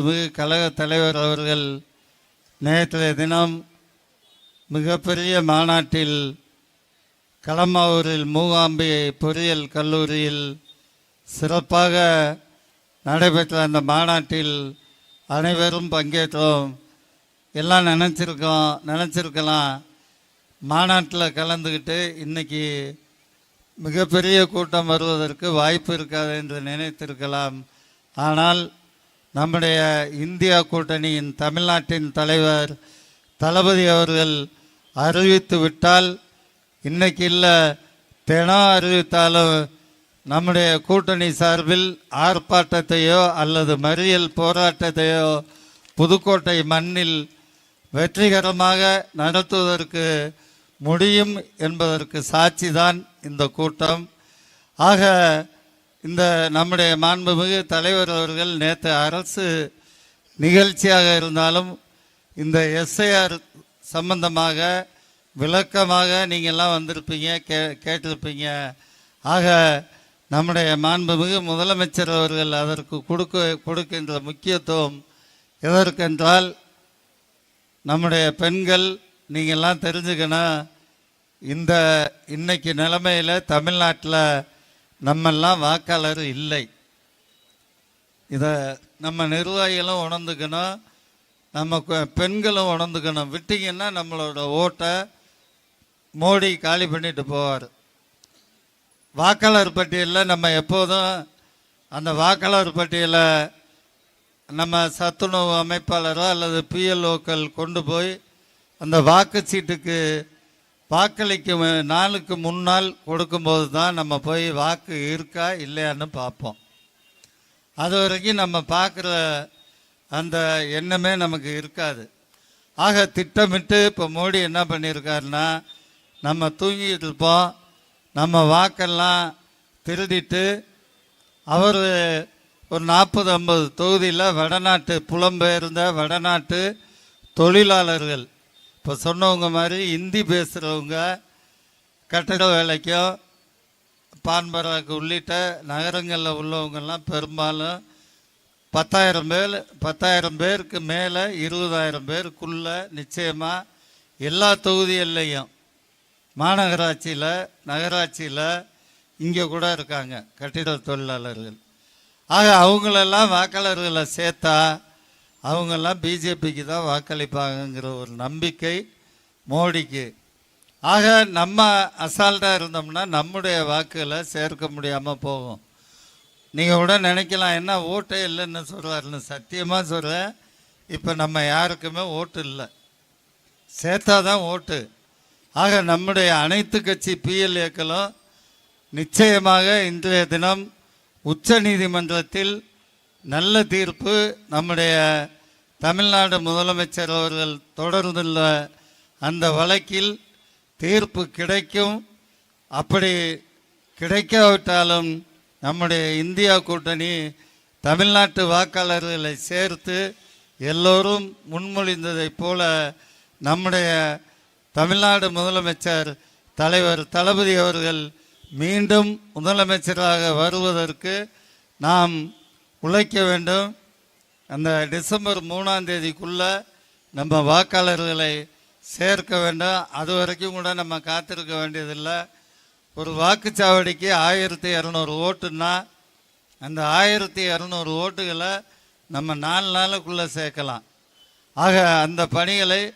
மிகு கழக தலைவர் அவர்கள் நேற்றைய தினம் மிகப்பெரிய மாநாட்டில் களமாவூரில் மூகாம்பி பொறியியல் கல்லூரியில் சிறப்பாக நடைபெற்ற அந்த மாநாட்டில் அனைவரும் பங்கேற்றோம். எல்லாம் நினச்சிருக்கோம் நினச்சிருக்கலாம். மாநாட்டில் கலந்துக்கிட்டு இன்னைக்கு மிகப்பெரிய கூட்டம் வருவதற்கு வாய்ப்பு இருக்காது என்று நினைத்திருக்கலாம். ஆனால் நம்முடைய இந்தியா கூட்டணியின் தமிழ்நாட்டின் தலைவர் தளபதி அவர்கள் அறிவித்து விட்டால் இன்னைக்கு இல்லை தினம் அறிவித்தாலும் நம்முடைய கூட்டணி சார்பில் ஆர்ப்பாட்டத்தையோ அல்லது மறியல் போராட்டத்தையோ புதுக்கோட்டை மண்ணில் வெற்றிகரமாக நடத்துவதற்கு முடியும் என்பதற்கு சாட்சிதான் இந்த கூட்டம். ஆக இந்த நம்முடைய மாண்புமிகு தலைவர் அவர்கள் நேற்று அரசு நிகழ்ச்சியாக இருந்தாலும் இந்த எஸ்ஐஆர் சம்பந்தமாக விளக்கமாக நீங்கள்லாம் வந்திருப்பீங்க கே கேட்டிருப்பீங்க. ஆக நம்முடைய மாண்புமிகு முதலமைச்சர் அவர்கள் அதற்கு கொடுக்க கொடுக்கின்ற முக்கியத்துவம் எதற்கென்றால் நம்முடைய பெண்கள் நீங்கள்லாம் தெரிஞ்சுக்கணும் இந்த இன்னைக்கு நிலமையில் தமிழ்நாட்டில் நம்மெல்லாம் வாக்காளர் இல்லை. இதை நம்ம நிர்வாகிகளும் உணர்ந்துக்கணும். நம்ம பெண்களும் உணர்ந்துக்கணும். விட்டிங்கன்னா நம்மளோட ஓட்டை மோடி காலி பண்ணிட்டு போவார். வாக்காளர் பட்டியலில் நம்ம எப்போதும் அந்த வாக்காளர் பட்டியலை நம்ம சத்துணவு அமைப்பாளரோ அல்லது பிஎல்ஓக்கள் கொண்டு போய் அந்த வாக்குச்சீட்டுக்கு வாக்களிக்கு நாளுக்கு முன்னால் கொடுக்கும்போது தான் நம்ம போய் வாக்கு இருக்கா இல்லையான்னு பார்ப்போம். அது வரைக்கும் நம்ம பார்க்குற அந்த எண்ணமே நமக்கு இருக்காது. ஆக திட்டமிட்டு இப்போ மோடி என்ன பண்ணியிருக்காருன்னா நம்ம தூங்கிட்டு இருப்போம் நம்ம வாக்கெல்லாம் திருடிட்டு அவர் ஒரு நாற்பது ஐம்பது தொகுதியில் வடநாட்டு புலம்பெயர்ந்த வடநாட்டு தொழிலாளர்கள் இப்போ சொன்னவங்க மாதிரி ஹிந்தி பேசுகிறவங்க கட்டட வேலைக்கும் பான்பராக்கு உள்ளிட்ட நகரங்களில் உள்ளவங்கெல்லாம் பெரும்பாலும் பத்தாயிரம் பேர் பத்தாயிரம் பேருக்கு மேலே இருபதாயிரம் பேருக்குள்ள நிச்சயமாக எல்லா தொகுதிகள்லையும் மாநகராட்சியில் நகராட்சியில் இங்கே கூட இருக்காங்க கட்டிட தொழிலாளர்கள். ஆக அவங்களெல்லாம் வாக்காளர்களை சேர்த்தா அவங்கெல்லாம் பிஜேபிக்கு தான் வாக்களிப்பாங்கங்கிற ஒரு நம்பிக்கை மோடிக்கு. ஆக நம்ம அசால்ட்டாக இருந்தோம்னா நம்முடைய வாக்குகளை சேர்க்க முடியாமல் போகும். நீங்கள் கூட நினைக்கலாம் என்ன ஓட்டே இல்லைன்னு சொல்கிறாருன்னு சத்தியமாக சொல்கிறேன் இப்போ நம்ம யாருக்குமே ஓட்டு இல்லை. சேர்த்தா தான் ஓட்டு. ஆக நம்முடைய அனைத்து கட்சி பிஎல்ஏக்களும் நிச்சயமாக இன்றைய தினம் உச்ச நீதிமன்றத்தில் நல்ல தீர்ப்பு. நம்முடைய தமிழ்நாடு முதலமைச்சர் அவர்கள் தொடர்ந்துள்ள அந்த வழக்கில் தீர்ப்பு கிடைக்கும். அப்படி கிடைக்காவிட்டாலும் நம்முடைய இந்தியா கூட்டணி தமிழ்நாட்டு வாக்காளர்களை சேர்த்து எல்லோரும் முன்மொழிந்ததைப் போல நம்முடைய தமிழ்நாடு முதலமைச்சர் தலைவர் தளபதி அவர்கள் மீண்டும் முதலமைச்சராக வருவதற்கு நாம் உழைக்க வேண்டும். அந்த டிசம்பர் மூணாம் தேதிக்குள்ளே நம்ம வாக்காளர்களை சேர்க்க வேண்டும். அது வரைக்கும் கூட நம்ம காத்திருக்க வேண்டியதில்லை. ஒரு வாக்குச்சாவடிக்கு ஆயிரத்தி இரநூறு ஓட்டுன்னா அந்த ஆயிரத்தி இரநூறு ஓட்டுகளை நம்ம நாலு நாளுக்குள்ளே சேர்க்கலாம். ஆக அந்த பணிகளை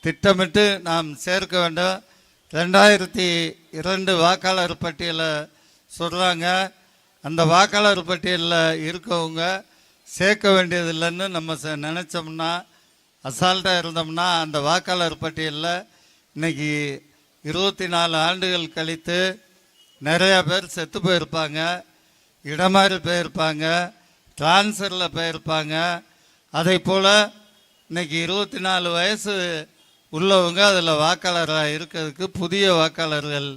திட்டமிட்டு நாம் சேர்க்க வேண்டும். ரெண்டாயிரத்தி இரண்டு வாக்காளர் பட்டியலை சொல்கிறாங்க அந்த வாக்காளர் பட்டியலில் இருக்கவங்க சேர்க்க வேண்டியதில்லைன்னு நம்ம ச- நினைச்சோம்னா அசால்ட்டாக இருந்தோம்னா அந்த வாக்காளர் பட்டியலில் இன்னைக்கு இருபத்தி நாலு ஆண்டுகள் கழித்து நிறையா பேர் செத்து போயிருப்பாங்க இடமாறி போயிருப்பாங்க டிரான்ஸ்ஃபரில் போயிருப்பாங்க. அதே போல் இன்றைக்கி இருபத்தி நாலு வயசு உள்ளவங்க அதில் வாக்காளராக இருக்கிறதுக்கு புதிய வாக்காளர்கள்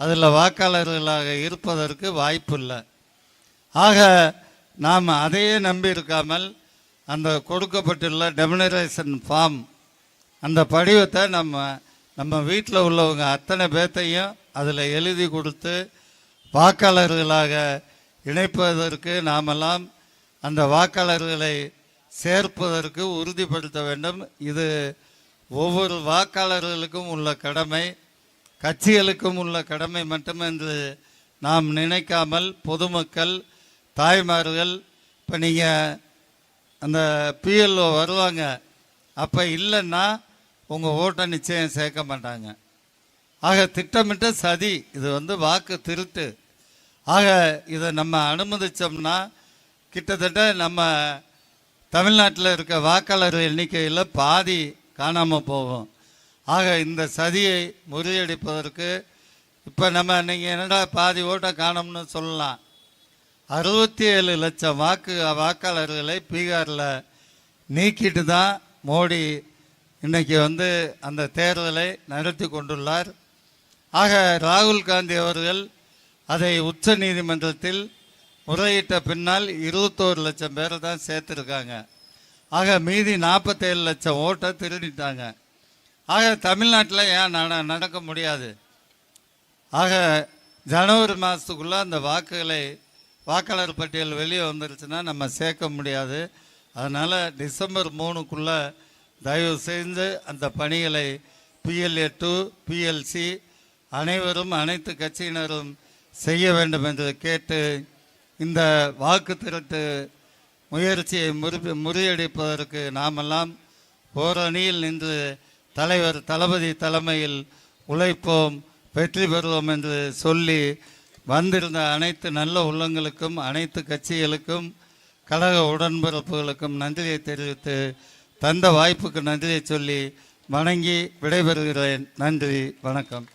அதில் வாக்காளர்களாக இருப்பதற்கு வாய்ப்பு இல்லை. ஆக நாம் அதையே நம்பி இருக்காமல் அந்த கொடுக்கப்பட்டுள்ள டெமினரேஷன் ஃபார்ம் அந்த படிவத்தை நம்ம நம்ம வீட்டில் உள்ளவங்க அத்தனை பேர்த்தையும் அதில் எழுதி கொடுத்து வாக்காளர்களாக இணைப்பதற்கு நாமெல்லாம் அந்த வாக்காளர்களை சேர்ப்பதற்கு உறுதிப்படுத்த வேண்டும். இது ஒவ்வொரு வாக்காளர்களுக்கும் உள்ள கடமை கட்சிகளுக்கும் உள்ள கடமை மட்டுமென்று நாம் நினைக்காமல் பொதுமக்கள் தாய்மார்கள் இப்போ நீங்கள் அந்த பிஎல்ஓ வருவாங்க அப்போ இல்லைன்னா உங்கள் ஓட்டை நிச்சயம் சேர்க்க மாட்டாங்க. ஆக திட்டமிட்ட சதி இது வந்து வாக்கு திருட்டு. ஆக இதை நம்ம அனுமதித்தோம்னா கிட்டத்தட்ட நம்ம தமிழ்நாட்டில் இருக்க வாக்காளர் எண்ணிக்கையில் பாதி காணாமல் போகும். ஆக இந்த சதியை முறியடிப்பதற்கு இப்போ நம்ம நீங்கள் என்னடா பாதி ஓட்டை காணோம்னு சொல்லலாம். அறுபத்தி ஏழு லட்சம் வாக்கு வாக்காளர்களை பீகாரில் நீக்கிட்டு தான் மோடி இன்றைக்கி வந்து அந்த தேர்தலை நடத்தி கொண்டுள்ளார். ஆக ராகுல் காந்தி அவர்கள் அதை உச்ச நீதிமன்றத்தில் முறையிட்ட பின்னால் இருபத்தோரு லட்சம் பேரை தான் சேர்த்துருக்காங்க. ஆக மீதி நாற்பத்தேழு லட்சம் ஓட்டை திருடிட்டாங்க. ஆக தமிழ்நாட்டில் ஏன் நட நடக்க முடியாது? ஆக ஜனவரி மாதத்துக்குள்ளே அந்த வாக்குகளை வாக்காளர் பட்டியல் வெளியே வந்துருச்சுன்னா நம்ம சேர்க்க முடியாது. அதனால் டிசம்பர் மூணுக்குள்ளே தயவு செய்து அந்த பணிகளை பிஎல்ஏ டூ பிஎல்சி அனைவரும் அனைத்து கட்சியினரும் செய்ய வேண்டும் என்று கேட்டு இந்த வாக்கு திரட்டு முயற்சியை முறி முறியடிப்பதற்கு நாமெல்லாம் ஓரணியில் நின்று தலைவர் தளபதி தலைமையில் உழைப்போம் வெற்றி பெறுவோம் என்று சொல்லி வந்திருந்த அனைத்து நல்ல உள்ளங்களுக்கும் அனைத்து கட்சிகளுக்கும் கழக உடன்பிறப்புகளுக்கும் நன்றியை தெரிவித்து தந்த வாய்ப்புக்கு நன்றியை சொல்லி வணங்கி விடைபெறுகிறேன். நன்றி வணக்கம்.